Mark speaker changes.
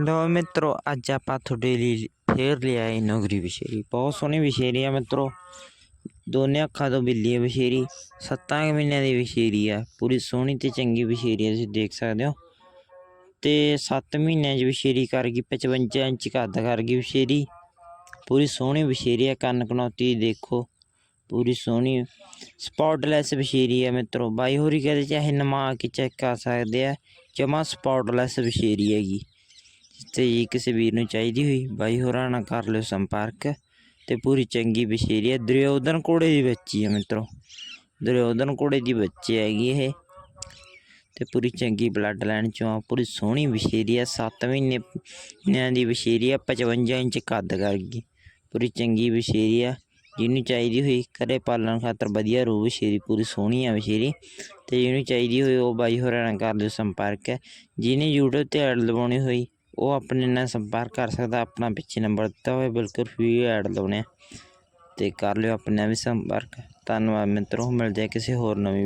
Speaker 1: ਲੋ ਮਿੱਤਰੋ, ਅੱਜ ਆਪਾਂ ਤੁਹਾਡੇ ਲਈ ਫੇਰ ਲਿਆਏ ਨਗਰੀ ਵਿਸ਼ੇਰੀ। ਬਹੁਤ ਸੋਹਣੀ ਵਿਸ਼ੇਰੀ ਆ ਮਿੱਤਰੋ। ਦੋਨੇ ਅੱਖਾਂ ਤੋਂ ਬਿੱਲੀ ਆ ਵਿਸ਼ੇਰੀ। ਸੱਤਾਂ ਕੁ ਮਹੀਨਿਆਂ ਦੀ ਵਿਸ਼ੇਰੀ ਹੈ ਪੂਰੀ ਸੋਹਣੀ ਤੇ ਚੰਗੀ ਵਿਸ਼ੇਰੀ ਹੈ ਤੁਸੀਂ ਦੇਖ ਸਕਦੇ ਹੋ। ਤੇ 7 ਮਹੀਨਿਆਂ 'ਚ ਵਿਸ਼ੇਰੀ ਕਰ ਗਈ 55 ਇੰਚ ਕੱਦ ਕਰ ਗਈ ਵਿਸ਼ੇਰੀ। ਪੂਰੀ ਸੋਹਣੀ ਵਿਸ਼ੇਰੀ ਹੈ ਕੰਨ ਕਨੌਤੀ ਦੇਖੋ। ਪੂਰੀ ਸੋਹਣੀ ਸਪੌਟਲੈਸ ਵਿਸ਼ੇਰੀ ਹੈ ਮਿੱਤਰੋ। ਬਾਈ ਹੋਰੀ ਕਹਿੰਦੇ ਚਾਹੇ ਨਮਾ ਕੇ ਚੈੱਕ ਕਰ ਸਕਦੇ ਆ। ਜਮਾ ਸਪੌਟਲੈਸ ਵਿਸ਼ੇਰੀ ਹੈਗੀ। ਤੇ ਜੀ ਕਿਸੇ ਵੀਰ ਨੂੰ ਚਾਹੀਦੀ ਹੋਈ, ਬਾਈ ਹੋਰਾਂ ਨਾਲ ਕਰ ਲਿਓ ਸੰਪਰਕ ਤੇ ਪੂਰੀ ਚੰਗੀ ਵਿਸ਼ੇਰੀ ਹੈ। ਦੁਰਯੋਧਨ ਘੋੜੇ ਦੀ ਬੱਚੀ ਹੈ ਮਿੱਤਰੋ। ਦੁਰਯੋਧਨ ਘੋੜੇ ਦੀ ਬੱਚੀ ਹੈਗੀ ਇਹ ਤੇ ਪੂਰੀ ਚੰਗੀ ਬਲੱਡ ਲਾਈਨ ਚੋਂ ਆ। ਪੂਰੀ ਸੋਹਣੀ ਵਿਸ਼ੇਰੀ ਹੈ 7 ਮਹੀਨੇ ਨਿਆਂ ਦੀ ਵਿਸ਼ੇਰੀ ਹੈ 55 ਇੰਚ ਕੱਦ ਕਰ ਗਈ ਪੂਰੀ ਚੰਗੀ ਵਿਸ਼ੇਰੀ ਆ ਜਿਹਨੂੰ ਚਾਹੀਦੀ ਹੋਈ ਘਰੇ ਪਾਲਣ ਖਾਤਰ ਵਧੀਆ ਰੂ ਵਿਸ਼ੇਰੀ ਪੂਰੀ ਸੋਹਣੀ ਆ ਵਿਸ਼ੇਰੀ ਤੇ ਜਿਹਨੂੰ ਚਾਹੀਦੀ ਹੋਈ ਉਹ ਬਾਈ ਹੋਰਾਂ ਨਾਲ ਕਰ ਲਿਓ ਸੰਪਰਕ, ਜਿਹਨੇ YouTube ਤੇ ਐਡ ਲਵਾਉਣੀ ਹੋਈ ਉਹ ਆਪਣੇ ਨਾਲ ਸੰਪਰਕ ਕਰ ਸਕਦਾ, ਆਪਣਾ ਪਿੱਛੇ ਨੰਬਰ ਦਿੱਤਾ ਹੋਇਆ ਬਿਲਕੁਲ ਫ੍ਰੀ ਐਡ ਲਾਉਣੇ ਆ। ਤੇ ਕਰ ਲਿਓ ਆਪਣੇ ਨਾਲ ਵੀ ਸੰਪਰਕ। ਧੰਨਵਾਦ ਮਿੱਤਰੋ, ਮਿਲਦੇ ਆ ਕਿਸੇ ਹੋਰ ਨਵੀਂ